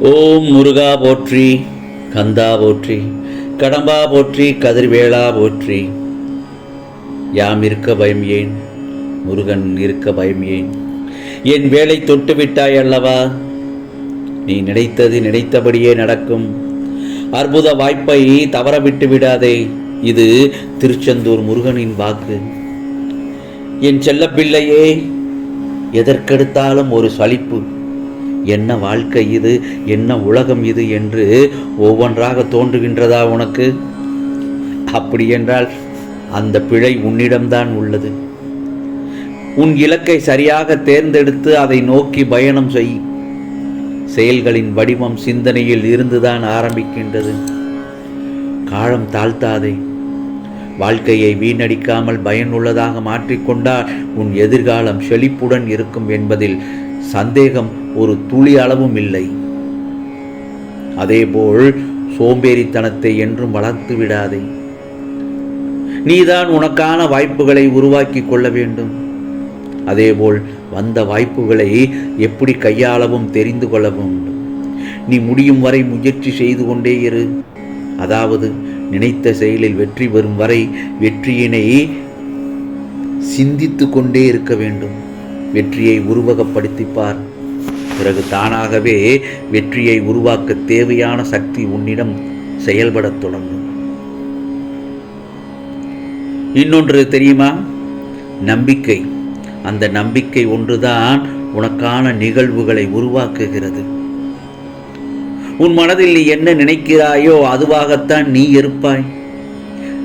ஓம் முருகா போற்றி கந்தா போற்றி கடம்பா போற்றி கதிர்வேளா போற்றி. யாம் இருக்க பயம் ஏன்? முருகன் இருக்க பயம் ஏன்? என் வேலை தொட்டு விட்டாய் அல்லவா? நீ நினைத்தது நினைத்தபடியே நடக்கும். அற்புத வாய்ப்பை தவற விட்டு விடாதே. இது திருச்செந்தூர் முருகனின் வாக்கு. என் செல்லப்பிள்ளையே எதற்கெடுத்தாலும் ஒரு சலிப்பு. என்ன வாழ்க்கை இது? என்ன உலகம் இது என்று ஒவ்வொன்றாக தோன்றுகின்றதா உனக்கு? அப்படி என்றால் அந்த பிழை உன்னிடம்தான் உள்ளது. உன் இலக்கை சரியாக தேர்ந்தெடுத்து அதை நோக்கி பயணம் செய். செயல்களின் வடிவம் சிந்தனையில் இருந்துதான் ஆரம்பிக்கின்றது. காலம் தாழ்த்தாதே. வாழ்க்கையை வீணடிக்காமல் பயனுள்ளதாக மாற்றிக்கொண்டால் உன் எதிர்காலம் செழிப்புடன் இருக்கும் என்பதில் சந்தேகம் ஒரு துளி அளவும் இல்லை. அதேபோல் சோம்பேறித்தனத்தை என்றும் வளர்த்து விடாதே. நீதான் உனக்கான வாய்ப்புகளை உருவாக்கி கொள்ள வேண்டும். அதேபோல் வந்த வாய்ப்புகளை எப்படி கையாளவும் தெரிந்து கொள்ளவும் வேண்டும். நீ முடியும் வரை முயற்சி செய்து கொண்டே இரு. அதாவது நினைத்த செயலில் வெற்றி வரும் வரை வெற்றியினை சிந்தித்து கொண்டே இருக்க வேண்டும். வெற்றியை உருவகப்படுத்திப்பார் பிறகு தானாகவே வெற்றியை உருவாக்க தேவையான சக்தி உன்னிடம் செயல்படத் தொடங்கும். இன்னொன்று தெரியுமா? நம்பிக்கை. அந்த நம்பிக்கை ஒன்றுதான் உனக்கான நிகழ்வுகளை உருவாக்குகிறது. உன் மனதில் நீ என்ன நினைக்கிறாயோ அதுவாகத்தான் நீ இருப்பாய்.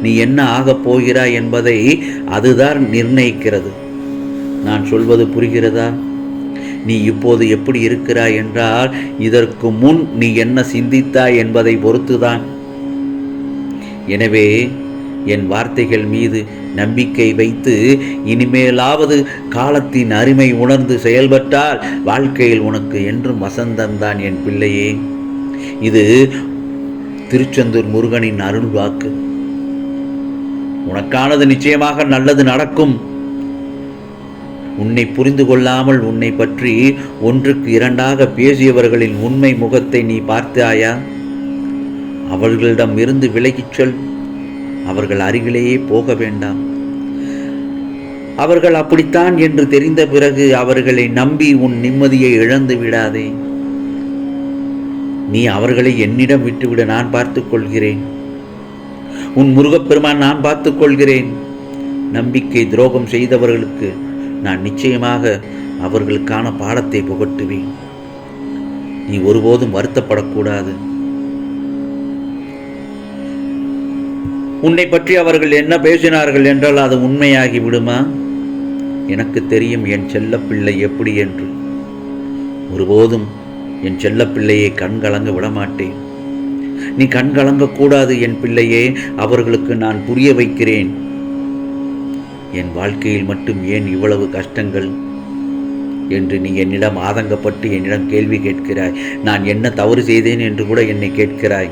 நீ என்ன ஆகப் போகிறாய் என்பதை அதுதான் நிர்ணயிக்கிறது. நான் சொல்வது புரிகிறதா? நீ இப்போது எப்படி இருக்கிறாய் என்றால் இதற்கு முன் நீ என்ன சிந்தித்தாய் என்பதை பொறுத்துதான். எனவே என் வார்த்தைகள் மீது நம்பிக்கை வைத்து இனிமேலாவது காலத்தின் அருமை உணர்ந்து செயல்பட்டால் வாழ்க்கையில் உனக்கு என்றும் வசந்தம்தான் என் பிள்ளையே. இது திருச்செந்தூர் முருகனின் அருள் வாக்கு உனக்கானது நிச்சயமாக நல்லது நடக்கும். உன்னை புரிந்து கொள்ளாமல் உன்னை பற்றி ஒன்றுக்கு இரண்டாக பேசியவர்களின் உண்மை முகத்தை நீ பார்த்தாயா? அவர்களிடம் இருந்து விலகிச் சொல். அவர்கள் அருகிலேயே போக வேண்டாம். அவர்கள் அப்படித்தான் என்று தெரிந்த பிறகு அவர்களை நம்பி உன் நிம்மதியை இழந்து விடாதே. நீ அவர்களை என்னிடம் விட்டுவிட நான் பார்த்துக் கொள்கிறேன். உன் முருகப்பெருமான் நான் பார்த்துக் கொள்கிறேன். நம்பிக்கை துரோகம் செய்தவர்களுக்கு நான் நிச்சயமாக அவர்களுக்கான பாடத்தை புகட்டுவேன். நீ ஒருபோதும் வருத்தப்படக்கூடாது. உன்னை பற்றி அவர்கள் என்ன பேசினார்கள் என்றால் அது உண்மையாகி விடுமா? எனக்கு தெரியும் என் செல்லப்பிள்ளை எப்படி என்று. ஒருபோதும் என் செல்லப்பிள்ளையை கண்கலங்க விடமாட்டேன். நீ கண்கலங்கக்கூடாது என் பிள்ளையே அவர்களுக்கு நான் புரிய வைக்கிறேன். என் வாழ்க்கையில் மட்டும் ஏன் இவ்வளவு கஷ்டங்கள்? என்று நீ என்னிடம் ஆதங்கப்பட்டு என்னிடம் கேள்வி கேட்கிறாய். நான் என்ன தவறு செய்தேன் என்று கூட என்னை கேட்கிறாய்.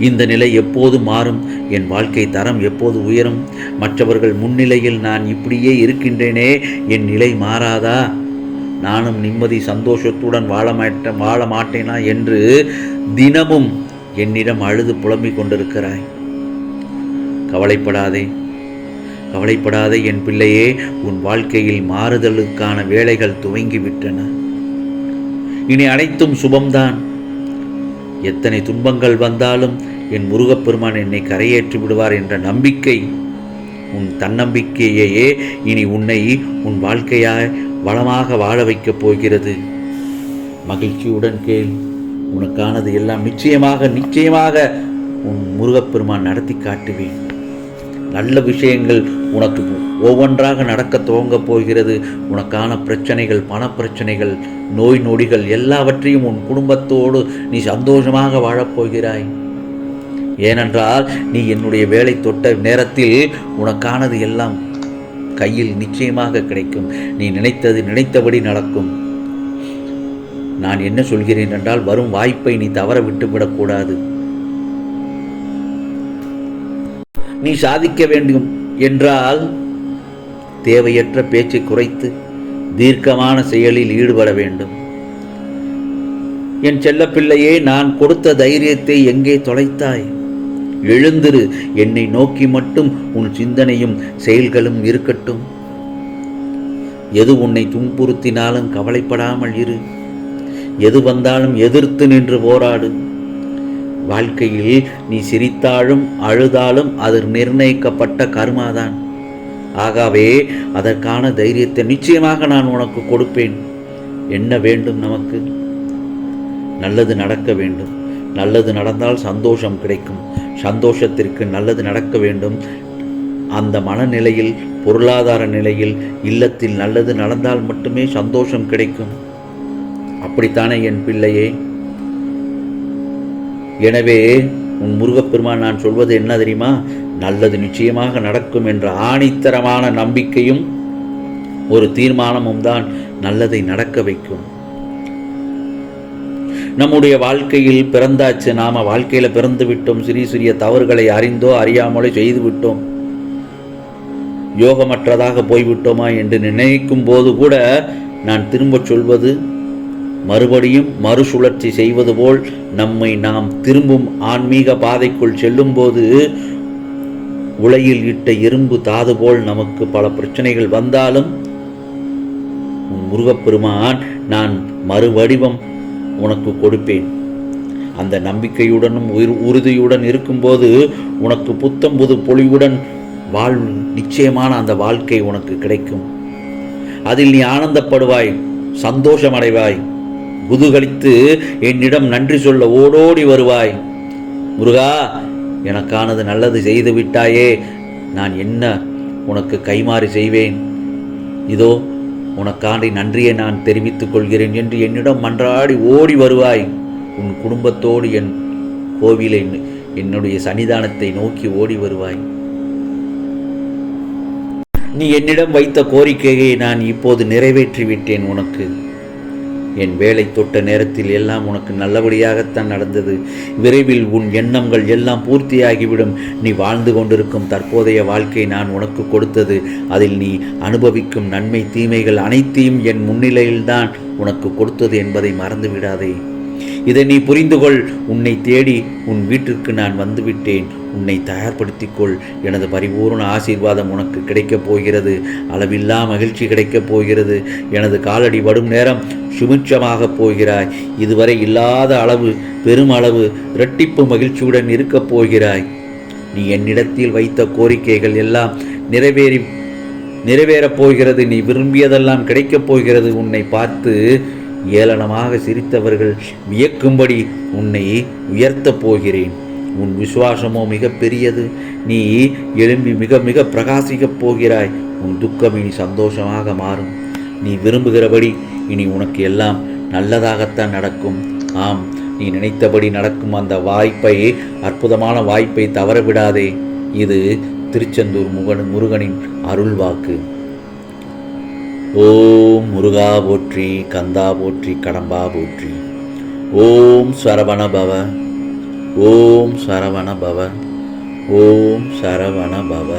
இந்த நிலை எப்போது மாறும்? என் வாழ்க்கை தரம் எப்போது உயரும்? மற்றவர்கள் முன்னிலையில் நான் இப்படியே இருக்கின்றேனே என் நிலை மாறாதா? நானும் நிம்மதி சந்தோஷத்துடன் வாழ மாட்டேன் வாழ மாட்டேனா என்று தினமும் என்னிடம் அழுது புலம்பிக் கொண்டிருக்கிறாய். கவலைப்படாதே. கவலைப்படாத என் பிள்ளையே உன் வாழ்க்கையில் மாறுதலுக்கான வேலைகள் துவங்கிவிட்டன. இனி அனைத்தும் சுபம்தான். எத்தனை துன்பங்கள் வந்தாலும் என் முருகப்பெருமான் என்னை கரையேற்றி விடுவார் என்ற நம்பிக்கை உன் தன்னம்பிக்கையே இனி உன்னை உன் வாழ்க்கையாய் வளமாக வாழ வைக்கப் போகிறது. மகிழ்ச்சியுடன் கேள் உனக்கானது எல்லாம் நிச்சயமாக நிச்சயமாக உன் முருகப்பெருமான் நடத்தி காட்டுவேன். நல்ல விஷயங்கள் உனக்கு ஒவ்வொன்றாக நடக்க துவங்கப் போகிறது. உனக்கான பிரச்சனைகள் பணப்பிரச்சனைகள் நோய் நொடிகள் எல்லாவற்றையும் உன் குடும்பத்தோடு நீ சந்தோஷமாக வாழப்போகிறாய் ஏனென்றால் நீ என்னுடைய வேலை தொட்ட நேரத்தில் உனக்கானது எல்லாம் கையில் நிச்சயமாக கிடைக்கும். நீ நினைத்தது நினைத்தபடி நடக்கும். நான் என்ன சொல்கிறேன் என்றால் வரும் வாய்ப்பை நீ தவற விட்டுவிடக்கூடாது நீ சாதிக்க வேண்டும் என்றால் தேவையற்ற பேச்சை குறைத்து தீர்க்கமான செயலில் ஈடுபட வேண்டும். என் செல்லப்பிள்ளையே நான் கொடுத்த தைரியத்தை எங்கே தொலைத்தாய்? எழுந்திரு என்னை நோக்கி மட்டும் உன் சிந்தனையும் செயல்களும் இருக்கட்டும். எது உன்னை துன்புறுத்தினாலும் கவலைப்படாமல் இரு. எது வந்தாலும் எதிர்த்து நின்று போராடு. வாழ்க்கையில் நீ சிரித்தாலும் அழுதாலும் அது நிர்ணயிக்கப்பட்ட கர்மாதான். ஆகவே அதற்கான தைரியத்தை நிச்சயமாக நான் உனக்கு கொடுப்பேன். என்ன வேண்டும் நமக்கு? நல்லது நடக்க வேண்டும். நல்லது நடந்தால் சந்தோஷம் கிடைக்கும். சந்தோஷத்திற்கு நல்லது நடக்க வேண்டும். அந்த மனநிலையில் பொருளாதார நிலையில் இல்லத்தில் நல்லது நடந்தால் மட்டுமே சந்தோஷம் கிடைக்கும். அப்படித்தானே என் பிள்ளையே? எனவே உன் முருகப்பெருமான் நான் சொல்வது என்ன தெரியுமா? நல்லது நிச்சயமாக நடக்கும் என்ற ஆணித்தரமான நம்பிக்கையும் ஒரு தீர்மானமும் தான் நல்லதை நடக்க வைக்கும். நம்முடைய வாழ்க்கையில் பிறந்தாச்சு. நாம வாழ்க்கையில பிறந்து விட்டோம். சிறிய சிறிய தவறுகளை அறிந்தோ அறியாமலோ செய்து விட்டோம். யோகமற்றதாக போய்விட்டோமா என்று நினைக்கும் போது கூட நான் திரும்பச் சொல்வது மறுபடியும் மறுசுழற்சி செய்வது போல் நம்மை நாம் திரும்பும் ஆன்மீக பாதைக்குள் செல்லும்போது உலையில் இட்ட இரும்பு தாது போல் நமக்கு பல பிரச்சனைகள் வந்தாலும் முருகப்பெருமான் நான் மறுவடிவம் உனக்கு கொடுப்பேன். அந்த நம்பிக்கையுடனும் உயிர் உறுதியுடன் இருக்கும்போது உனக்கு புத்தம் புது பொலிவுடன் வாழ் நிச்சயமான அந்த வாழ்க்கை உனக்கு கிடைக்கும். அதில் நீ ஆனந்தப்படுவாய் சந்தோஷமடைவாய். குதூகலித்து என்னிடம் நன்றி சொல்ல ஓடோடி வருவாய். முருகா எனக்கானது நல்லது செய்து விட்டாயே நான் என்ன உனக்கு கைமாறி செய்வேன்? இதோ உனக்காண்டி நன்றியை நான் தெரிவித்துக் கொள்கிறேன் என்று என்னிடம் மன்றாடி ஓடி வருவாய். உன் குடும்பத்தோடு என் கோவிலை என்னுடைய சன்னிதானத்தை நோக்கி ஓடி வருவாய். நீ என்னிடம் வைத்த கோரிக்கையை நான் இப்போது நிறைவேற்றி விட்டேன் உனக்கு. என் வேலை தொட்ட நேரத்தில் எல்லாம் உனக்கு நல்லபடியாகத்தான் நடந்தது. விரைவில் உன் எண்ணங்கள் எல்லாம் பூர்த்தியாகிவிடும். நீ வாழ்ந்து கொண்டிருக்கும் தற்போதைய வாழ்க்கை நான் உனக்கு கொடுத்தது. அதில் நீ அனுபவிக்கும் நன்மை தீமைகள் அனைத்தையும் என் முன்னிலையில்தான் உனக்கு கொடுத்தது என்பதை மறந்து விடாதே இதை நீ புரிந்து கொள் உன்னை தேடி உன் வீட்டிற்கு நான் வந்துவிட்டேன். உன்னை தயார்படுத்திக் கொள் எனது பரிபூர்ண ஆசீர்வாதம் உனக்கு கிடைக்கப் போகிறது. அளவில்லா மகிழ்ச்சி கிடைக்கப் போகிறது. எனது காலடி வடும் நேரம் சுமிட்சமாக போகிறாய். இதுவரை இல்லாத அளவு பெருமளவு இரட்டிப்பு மகிழ்ச்சியுடன் இருக்கப் போகிறாய். நீ என்னிடத்தில் வைத்த கோரிக்கைகள் எல்லாம் நிறைவேறி நிறைவேறப் போகிறது. நீ விரும்பியதெல்லாம் கிடைக்கப் போகிறது. உன்னை பார்த்து ஏளனமாக சிரித்தவர்கள் வியக்கும்படி உன்னை உயர்த்தப் போகிறேன். உன் விசுவாசமோ மிக பெரியது. நீ எழும்பி மிக மிக பிரகாசிக்கப் போகிறாய். உன் துக்கம் இனி சந்தோஷமாக மாறும். நீ விரும்புகிறபடி இனி உனக்கு எல்லாம் நல்லதாகத்தான் நடக்கும். ஆம் நீ நினைத்தபடி நடக்கும் அந்த வாய்ப்பை அற்புதமான வாய்ப்பை தவறவிடாதே. இது திருச்செந்தூர் முகன் முருகனின் அருள் வாக்கு. ஓம் முருகா போற்றி கந்தா போற்றி கடம்பா போற்றி. ஓம் சரவண பவ ஓம் சரவண பவ ஓம் சரவண பவ.